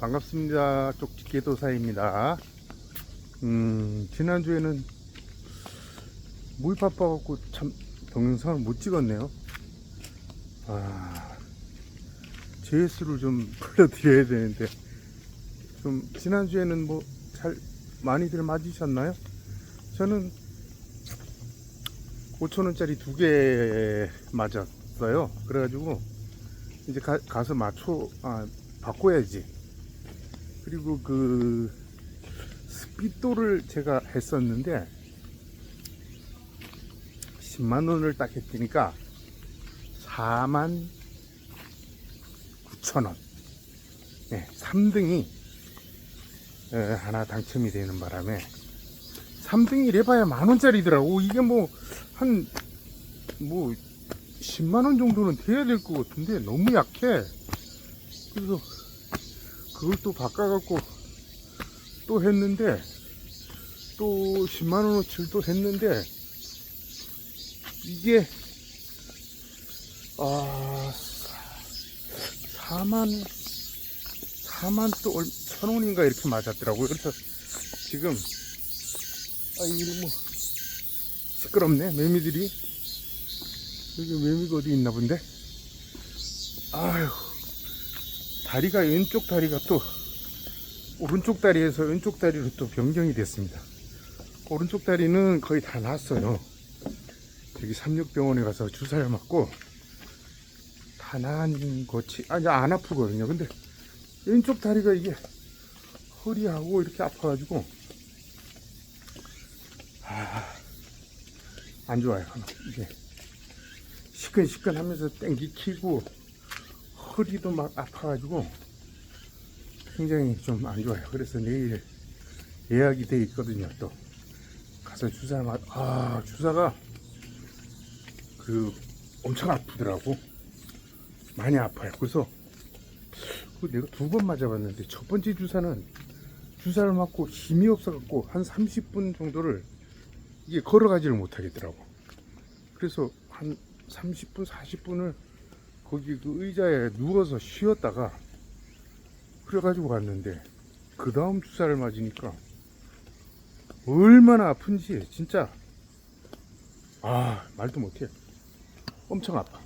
반갑습니다. 쪽지게도사입니다. 음, 지난주에는 물 바빠갖고 참 동영상을 못 찍었네요. 아, JS를 좀 불러드려야 되는데, 좀, 지난주에는 뭐, 잘, 많이들 맞으셨나요? 저는 5천원짜리 두 개 맞았어요. 그래가지고, 이제 가, 가서 맞춰, 아, 바꿔야지. 그리고 그 스피도를 제가 했었는데 10만 원을 딱 했으니까 4만 9천 원. 네, 3등이 하나 당첨이 되는 바람에 3등이 래봐야 만 원짜리더라고. 이게 뭐한뭐 10만 원 정도는 돼야 될 것 같은데 너무 약해. 그래서 그걸 또 바꿔갖고 또 했는데 또 10만원어치를 또 했는데 이게 아 4만 4만 또 천원인가 이렇게 맞았더라고요. 그래서 지금 아 이게 뭐 시끄럽네 매미들이. 여기 매미가 어디 있나 본데? 아휴 다리가 왼쪽 다리가 또 오른쪽 다리에서 왼쪽 다리로 또 변경이 됐습니다. 오른쪽 다리는 거의 다 났어요. 여기 삼육병원에 가서 주사를 맞고 다 나은 거치 아니 안 아프거든요. 근데 왼쪽 다리가 이게 허리하고 이렇게 아파가지고 아, 안 좋아요. 이게 시큰시큰하면서 땡기 키고 허리도 막 아파가지고 굉장히 좀 안 좋아요. 그래서 내일 예약이 돼 있거든요. 또 가서 주사를 맞, 아 주사가 그 엄청 아프더라고. 많이 아파요. 그래서 그 내가 두 번 맞아봤는데 첫 번째 주사는 주사를 맞고 힘이 없어갖고 한 30분 정도를 이게 걸어가지를 못하겠더라고. 그래서 한 30분, 40분을 거기 그 의자에 누워서 쉬었다가 그래가지고 갔는데 그 다음 주사를 맞으니까 얼마나 아픈지 진짜. 아 말도 못해. 엄청 아파.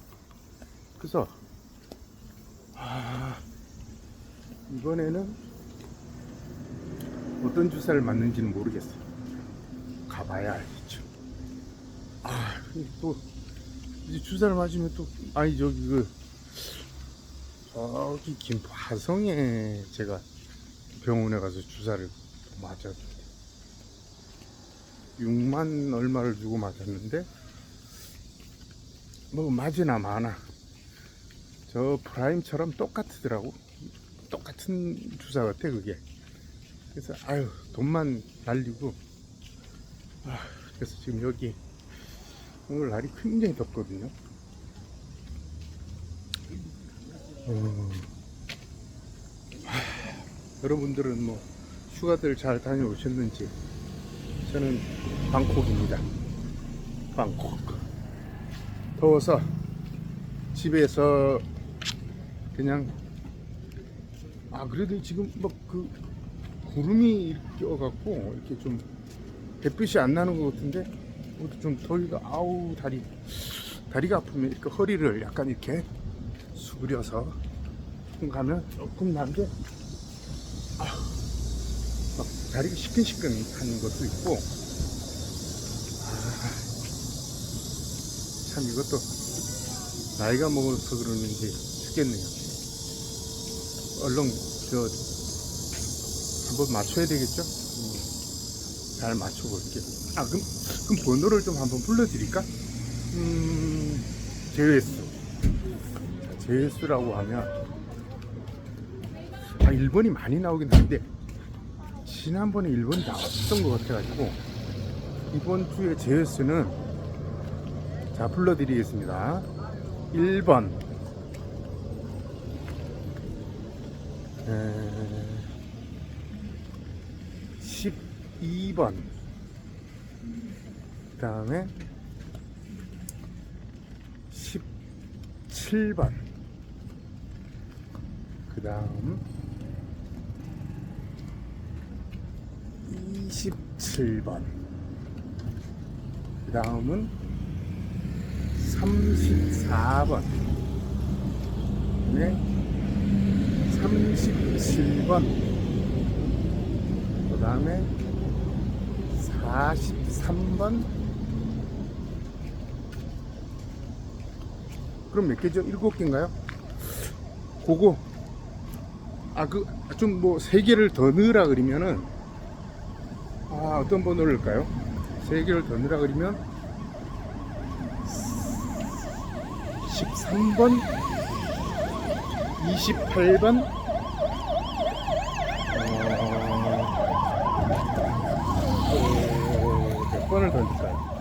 그래서 아 이번에는 어떤 주사를 맞는지는 모르겠어요 가봐야 알겠죠. 아또 주사를 맞으면 또 아니 저기 그 저기 김화성에 제가 병원에 가서 주사를 맞았는데 6만 얼마를 주고 맞았는데 뭐 맞으나 마나 저 프라임처럼 똑같더라고. 똑같은 주사 같아 그게. 그래서 아유 돈만 날리고 아, 그래서 지금 여기 오늘 날이 굉장히 덥거든요 어, 하, 여러분들은 뭐 휴가들 잘 다녀오셨는지 저는 방콕입니다. 방콕. 더워서 집에서 그냥 아 그래도 지금 뭐그 구름이 껴갖고 이렇게 좀 햇빛이 안 나는 것 같은데 그것도 좀 더위가 아우 다리 다리가 아프면 이렇게 허리를 약간 이렇게 수그려서 가면 조금 난게. 아, 막 다리가 시큰시큰한 것도 있고. 아, 참 이것도 나이가 먹어서 그러는지 죽겠네요. 얼른 저 한번 맞춰야 되겠죠? 음, 잘 맞춰볼게요 아 그럼, 그럼 번호를 좀 한번 불러드릴까? 음 JS JS라고 하면 아 1번이 많이 나오긴 하는데 지난번에 1번이 나왔던 것 같아가지고 이번 주에 JS는 자 불러드리겠습니다. 1번. 에, 12번 그 다음에 17번. 그 다음 27번. 그 다음은 34번. 네 37번. 그 다음에 43번. 그럼 몇 개죠? 일곱 개인가요? 그거 아 그 좀뭐세 개를 더 넣으라 그러면은 아 어떤 번 넣을까요? 세 개를 더 넣으라 그러면 13번 28번 어, 몇 번을 더 넣을까요?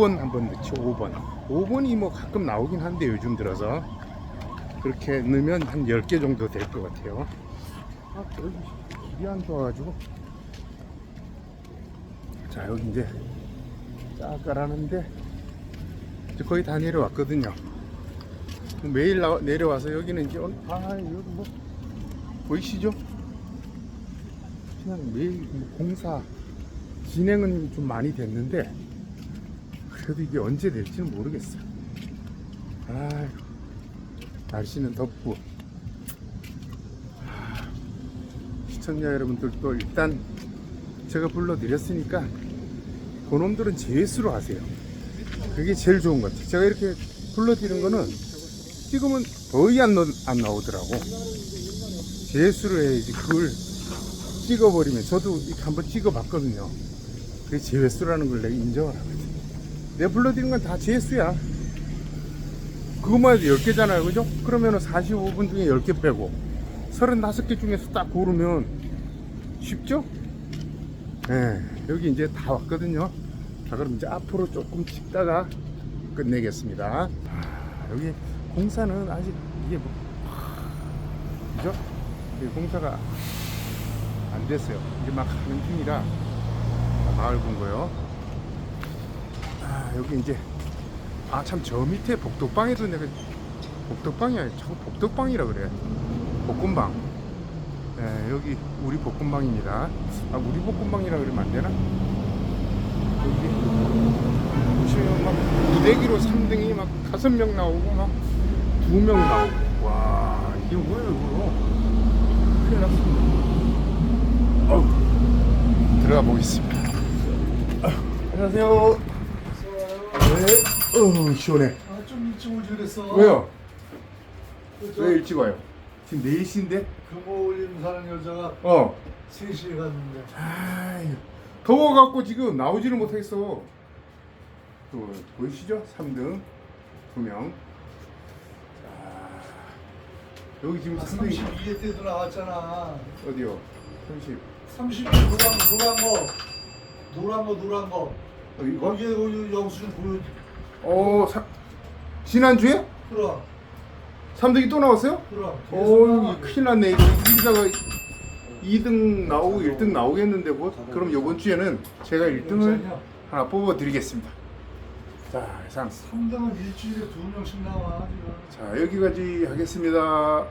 5번 한번 넣죠 5번. 5번이 뭐 가끔 나오긴 한데 요즘 들어서 그렇게 넣으면 한 10개 정도 될 것 같아요. 아 여기 길이 안 좋아가지고. 자 여기 이제 쫙 깔아놨는데 이제 거의 다 내려왔거든요. 매일 나, 내려와서 여기는 이제 온- 아 여기 뭐 보이시죠? 그냥 매일 뭐 공사 진행은 좀 많이 됐는데 그래도 이게 언제 될지는 모르겠어요. 아이고, 날씨는 덥고. 아, 시청자 여러분들도 일단 제가 불러드렸으니까 그놈들은 제수로 하세요. 그게 제일 좋은 것 같아요. 제가 이렇게 불러드리는 거는 찍으면 거의 안, 넣, 안 나오더라고. 제수를 해야지 그걸 찍어버리면 저도 이렇게 한번 찍어봤거든요. 그게 제수라는 걸 내가 인정을 하거든. 내가 불러드린 건 다 제수야. 그것만 해도 10개잖아요. 그죠? 그러면 은 45분 중에 10개 빼고 35개 중에서 딱 고르면 쉽죠? 예, 여기 이제 다 왔거든요. 자, 그럼 이제 앞으로 조금 찍다가 끝내겠습니다. 아, 여기 공사는 아직 이게 뭐, 그죠? 이 공사가 안 됐어요. 이제 막 하는 중이라 마을 본거요. 아, 여기 이제 아 참 저 밑에 복덕방에도 내가 복덕방이 아니라 복덕방이라 그래 볶음방. 예, 여기 우리 볶음방입니다. 아 우리 볶음방이라 그러면 안 되나? 여기 보시면 막 무대기로 3등이 막 다섯 명 나오고 막두명 나오고. 와 이게 뭐예요 이거? 큰일 났습니다. 어우, 들어가 보겠습니다. 아, 안녕하세요 네. 어 시원해. 아, 좀 일찍 오지 그랬어. 왜요? 그, 왜 일찍 와요? 지금 4시인데? 금호 올림 사는 여자가 어. 3시에 갔는데. 아이, 더워갖고 지금 나오지를 못하겠어. 또 보이시죠? 3등 두 명. 자, 여기 지금 아, 3등이 32회 때도 나왔잖아. 어디요? 30. 30회 노란, 노란 거. 노란 거, 노란 거. 어? 거기에 그 영수증 보여. 어, 사, 지난주에 그럼, 3등이 또 나왔어요? 그럼. 어, 이 큰일 났네. 이거 이기다가 2등 나오고 1등 나오겠는데 뭐? 그럼 이번 주에는 제가 1등을 하나 뽑아 드리겠습니다. 자, 이상. 3등은 일주일에 두 명씩 나와. 지금. 자, 여기까지 하겠습니다.